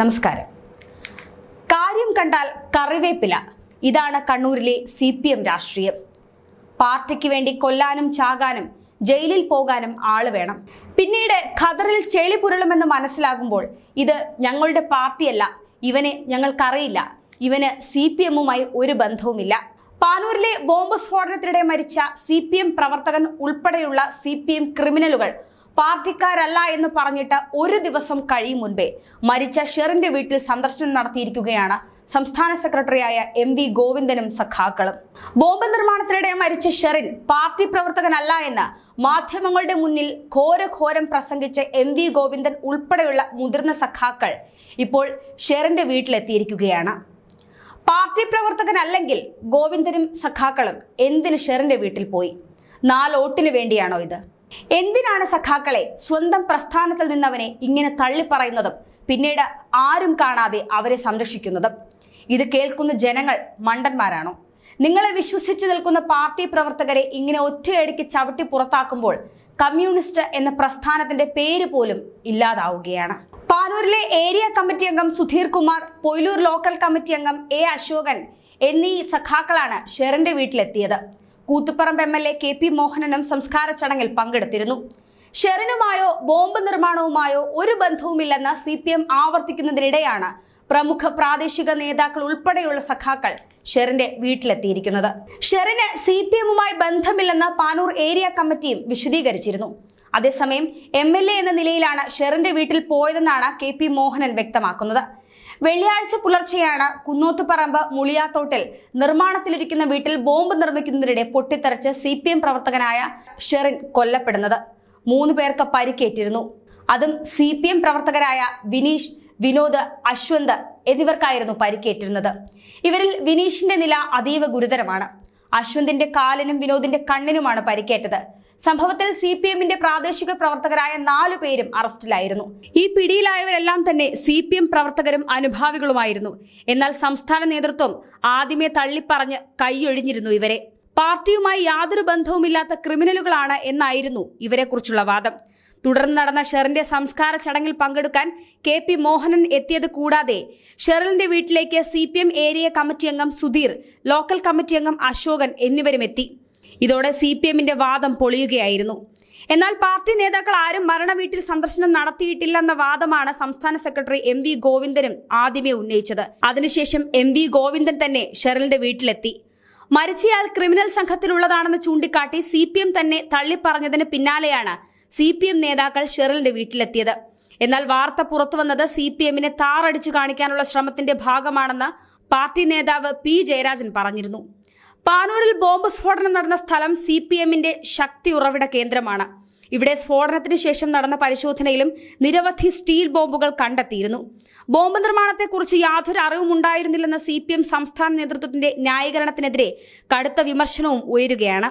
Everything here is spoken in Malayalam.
നമസ്കാരം. കാര്യം കണ്ടാൽ കറിവേപ്പില. ഇതാണ് കണ്ണൂരിലെ സി പി എം രാഷ്ട്രീയം. പാർട്ടിക്ക് വേണ്ടി കൊല്ലാനും ചാകാനും ജയിലിൽ പോകാനും ആൾ വേണം. പിന്നീട് ഖദറിൽ ചെളി പുരളുമെന്ന് മനസ്സിലാകുമ്പോൾ ഇത് ഞങ്ങളുടെ പാർട്ടിയല്ല ഇവനെ ഞങ്ങൾക്കറിയില്ല ഇവന് സി പി എമ്മുമായി ഒരു ബന്ധവുമില്ല. പാനൂരിലെ ബോംബ് സ്ഫോടനത്തിനിടെ മരിച്ച സി പി എം പ്രവർത്തകൻ ഉൾപ്പെടെയുള്ള സി പി എം ക്രിമിനലുകൾ പാർട്ടിക്കാരല്ല എന്ന് പറഞ്ഞിട്ട് ഒരു ദിവസം കഴിയും മുൻപേ മരിച്ച ഷെറിന്റെ വീട്ടിൽ സന്ദർശനം നടത്തിയിരിക്കുകയാണ് സംസ്ഥാന സെക്രട്ടറിയായ എം വി ഗോവിന്ദനും സഖാക്കളും. ബോംബ് നിർമ്മാണത്തിനിടെ മരിച്ച ഷെറിൻ പാർട്ടി പ്രവർത്തകനല്ല എന്ന് മാധ്യമങ്ങളുടെ മുന്നിൽ ഘോരഘോരം പ്രസംഗിച്ച എം വി ഗോവിന്ദൻ ഉൾപ്പെടെയുള്ള മുതിർന്ന സഖാക്കൾ ഇപ്പോൾ ഷെറിന്റെ വീട്ടിലെത്തിയിരിക്കുകയാണ്. പാർട്ടി പ്രവർത്തകനല്ലെങ്കിൽ ഗോവിന്ദനും സഖാക്കളും എന്തിന് ഷെറിന്റെ വീട്ടിൽ പോയി? നാലോട്ടിന് വേണ്ടിയാണോ ഇത്? എന്തിനാണ് സഖാക്കളെ സ്വന്തം പ്രസ്ഥാനത്തിൽ നിന്നവനെ ഇങ്ങനെ തള്ളിപ്പറയുന്നതും? പിന്നീട് ആരും കാണാതെ അവരെ സംരക്ഷിക്കുന്നതും? ഇത് കേൾക്കുന്ന ജനങ്ങൾ മണ്ടന്മാരാണോ? നിങ്ങളെ വിശ്വസിച്ച് നിൽക്കുന്ന പാർട്ടി പ്രവർത്തകരെ ഇങ്ങനെ ഒറ്റയടിക്ക് ചവിട്ടി പുറത്താക്കുമ്പോൾ കമ്മ്യൂണിസ്റ്റ് എന്ന പ്രസ്ഥാനത്തിന്റെ പേര് പോലും ഇല്ലാതാവുകയാണ്. പാനൂരിലെ ഏരിയ കമ്മിറ്റി അംഗം സുധീർ കുമാർ പൊയിലൂർ ലോക്കൽ കമ്മിറ്റി അംഗം എ അശോകൻ എന്നീ സഖാക്കളാണ് ഷെറിന്റെ വീട്ടിലെത്തിയത്. Koothuparamba M L A K P മോഹനനും സംസ്കാര ചടങ്ങിൽ പങ്കെടുത്തിരുന്നു. ഷെറിനുമായോ ബോംബ് നിർമ്മാണവുമായോ ഒരു ബന്ധവുമില്ലെന്ന് സി പി എം ആവർത്തിക്കുന്നതിനിടെയാണ് പ്രമുഖ പ്രാദേശിക നേതാക്കൾ ഉൾപ്പെടെയുള്ള സഖാക്കൾ ഷെറിന്റെ വീട്ടിലെത്തിയിരിക്കുന്നത്. ഷെറിന് സി പി എമ്മുമായി ബന്ധമില്ലെന്ന് പാനൂർ ഏരിയ കമ്മിറ്റിയും വിശദീകരിച്ചിരുന്നു. അതേസമയം എം എൽ എ എന്ന നിലയിലാണ് ഷെറിന്റെ വീട്ടിൽ പോയതെന്നാണ് കെ പി മോഹനൻ വ്യക്തമാക്കുന്നത്. വെള്ളിയാഴ്ച പുലർച്ചെയാണ് കുന്നോത്തുപറമ്പ് മുളിയാത്തോട്ടിൽ നിർമ്മാണത്തിലിരിക്കുന്ന വീട്ടിൽ ബോംബ് നിർമ്മിക്കുന്നതിനിടെ പൊട്ടിത്തെറിച്ച് സി പ്രവർത്തകനായ ഷെറിൻ കൊല്ലപ്പെടുന്നത്. മൂന്ന് പേർക്ക് പരിക്കേറ്റിരുന്നു. അതും സി പി എം പ്രവർത്തകരായ വിനീഷ് വിനോദ് അശ്വന്ത് എന്നിവർക്കായിരുന്നു പരിക്കേറ്റിരുന്നത്. ഇവരിൽ വിനീഷിന്റെ നില അതീവ ഗുരുതരമാണ്. അശ്വന്തിന്റെ കാലിനും വിനോദിന്റെ കണ്ണിനുമാണ് പരിക്കേറ്റത്. സംഭവത്തിൽ സി പി എമ്മിന്റെ പ്രാദേശിക പ്രവർത്തകരായ നാലു പേരും അറസ്റ്റിലായിരുന്നു. ഈ പിടിയിലായവരെല്ലാം തന്നെ സി പി എം പ്രവർത്തകരും അനുഭാവികളുമായിരുന്നു. എന്നാൽ സംസ്ഥാന നേതൃത്വം ആദ്യമേ തള്ളിപ്പറഞ്ഞ് കൈയൊഴിഞ്ഞിരുന്നു ഇവരെ. പാർട്ടിയുമായി യാതൊരു ബന്ധവുമില്ലാത്ത ക്രിമിനലുകളാണ് എന്നായിരുന്നു ഇവരെക്കുറിച്ചുള്ള വാദം. തുടർന്ന് നടന്ന ഷെറിന്റെ സംസ്കാര ചടങ്ങിൽ പങ്കെടുക്കാൻ കെ പി മോഹനൻ എത്തിയത് കൂടാതെ ഷെറിലിന്റെ വീട്ടിലേക്ക് C P M area committee അംഗം സുധീർ ലോക്കൽ കമ്മിറ്റി അംഗം അശോകൻ എന്നിവരും എത്തി. ഇതോടെ സി പി എമ്മിന്റെ വാദം പൊളിയുകയായിരുന്നു. എന്നാൽ പാർട്ടി നേതാക്കൾ ആരും മരണ വീട്ടിൽ സന്ദർശനം നടത്തിയിട്ടില്ലെന്ന വാദമാണ് സംസ്ഥാന സെക്രട്ടറി എം വി ഗോവിന്ദനും ആദ്യമേ ഉന്നയിച്ചത്. അതിനുശേഷം എം വി ഗോവിന്ദൻ തന്നെ ഷെറിലിന്റെ വീട്ടിലെത്തി. മരിച്ചയാൾ ക്രിമിനൽ സംഘത്തിലുള്ളതാണെന്ന് ചൂണ്ടിക്കാട്ടി സി പി എം തന്നെ തള്ളിപ്പറഞ്ഞതിന് പിന്നാലെയാണ് സി പി എം നേതാക്കൾ ഷെറിലിന്റെ വീട്ടിലെത്തിയത്. എന്നാൽ വാർത്ത പുറത്തുവന്നത് സി പി എമ്മിനെ താറടിച്ചു കാണിക്കാനുള്ള ശ്രമത്തിന്റെ ഭാഗമാണെന്ന് പാർട്ടി നേതാവ് പി ജയരാജൻ പറഞ്ഞിരുന്നു. പാനൂരിൽ ബോംബ് സ്ഫോടനം നടന്ന സ്ഥലം സി പി എമ്മിന്റെ ശക്തി ഉറവിട കേന്ദ്രമാണ്. ഇവിടെ സ്ഫോടനത്തിന് ശേഷം നടന്ന പരിശോധനയിലും നിരവധി സ്റ്റീൽ ബോംബുകൾ കണ്ടെത്തിയിരുന്നു. ബോംബ് നിർമ്മാണത്തെക്കുറിച്ച് യാതൊരു അറിവും ഉണ്ടായിരുന്നില്ലെന്ന സി പി എം സംസ്ഥാന നേതൃത്വത്തിന്റെ ന്യായീകരണത്തിനെതിരെ കടുത്ത വിമർശനവും ഉയരുകയാണ്.